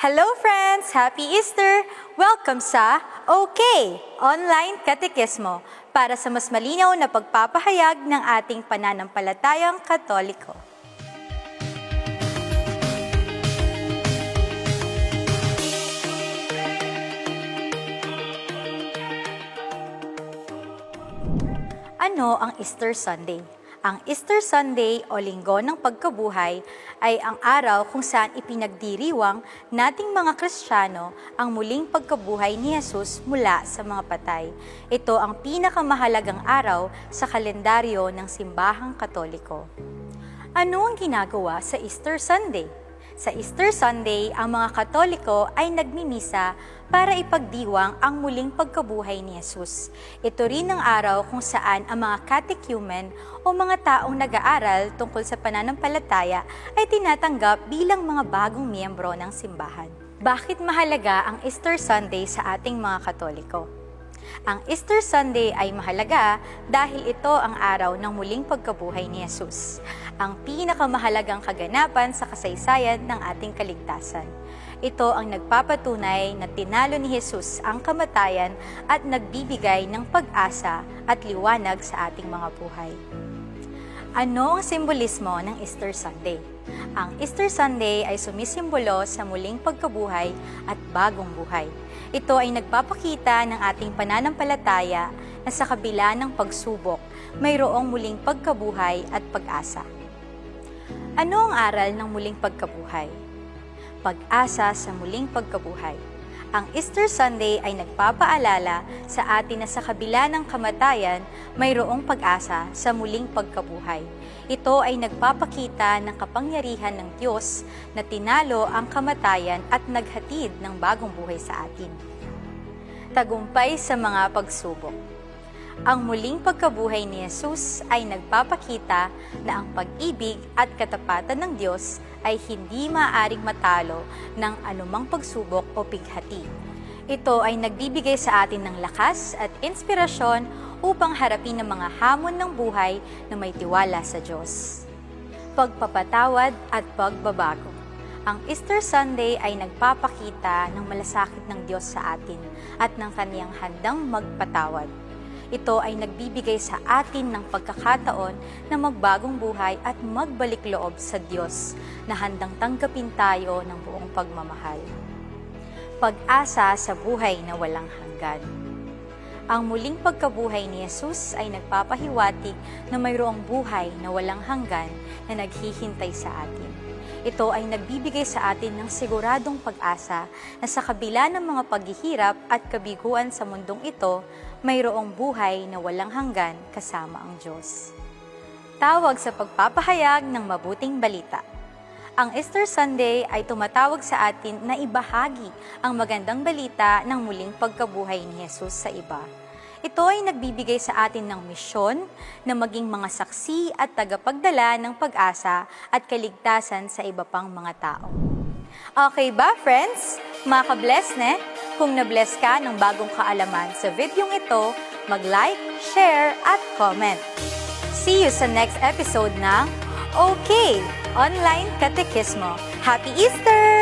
Hello friends! Happy Easter! Welcome sa OK! Online Katekismo para sa mas malinaw na pagpapahayag ng ating pananampalatayang katoliko. Ano ang Easter Sunday? Ang Easter Sunday o Linggo ng Pagkabuhay ay ang araw kung saan ipinagdiriwang nating mga Kristiyano ang muling pagkabuhay ni Jesus mula sa mga patay. Ito ang pinakamahalagang araw sa kalendaryo ng simbahang katoliko. Ano ang ginagawa sa Easter Sunday? Sa Easter Sunday, ang mga Katoliko ay nagmimisa para ipagdiwang ang muling pagkabuhay ni Jesus. Ito rin ang araw kung saan ang mga catechumen o mga taong nag-aaral tungkol sa pananampalataya ay tinatanggap bilang mga bagong miyembro ng simbahan. Bakit mahalaga ang Easter Sunday sa ating mga Katoliko? Ang Easter Sunday ay mahalaga dahil ito ang araw ng muling pagkabuhay ni Jesus, ang pinakamahalagang kaganapan sa kasaysayan ng ating kaligtasan. Ito ang nagpapatunay na tinalo ni Jesus ang kamatayan at nagbibigay ng pag-asa at liwanag sa ating mga buhay. Ano ang simbolismo ng Easter Sunday? Ang Easter Sunday ay sumisimbolo sa muling pagkabuhay at bagong buhay. Ito ay nagpapakita ng ating pananampalataya na sa kabila ng pagsubok, mayroong muling pagkabuhay at pag-asa. Ano ang aral ng muling pagkabuhay? Pag-asa sa muling pagkabuhay. Ang Easter Sunday ay nagpapaalala sa atin na sa kabila ng kamatayan, mayroong pag-asa sa muling pagkabuhay. Ito ay nagpapakita ng kapangyarihan ng Diyos na tinalo ang kamatayan at naghatid ng bagong buhay sa atin. Tagumpay sa mga pagsubok. Ang muling pagkabuhay ni Jesus ay nagpapakita na ang pag-ibig at katapatan ng Diyos ay hindi maaaring matalo ng anumang pagsubok o pighati. Ito ay nagbibigay sa atin ng lakas at inspirasyon upang harapin ang mga hamon ng buhay na may tiwala sa Diyos. Pagpapatawad at pagbabago. Ang Easter Sunday ay nagpapakita ng malasakit ng Diyos sa atin at ng kaniyang handang magpatawad. Ito ay nagbibigay sa atin ng pagkakataon na magbagong buhay at magbalik loob sa Diyos na handang tanggapin tayo ng buong pagmamahal. Pag-asa sa buhay na walang hanggan. Ang muling pagkabuhay ni Jesus ay nagpapahiwatig na mayroong buhay na walang hanggan na naghihintay sa atin. Ito ay nagbibigay sa atin ng siguradong pag-asa na sa kabila ng mga paghihirap at kabiguan sa mundong ito, mayroong buhay na walang hanggan kasama ang Diyos. Tawag sa pagpapahayag ng mabuting balita. Ang Easter Sunday ay tumatawag sa atin na ibahagi ang magandang balita ng muling pagkabuhay ni Jesus sa iba. Ito ay nagbibigay sa atin ng misyon na maging mga saksi at tagapagdala ng pag-asa at kaligtasan sa iba pang mga tao. Okay ba, friends? Maka-bless ne? Kung na-bless ka ng bagong kaalaman sa videong ito, mag-like, share, at comment. See you sa next episode ng OK! Online Katekismo. Happy Easter!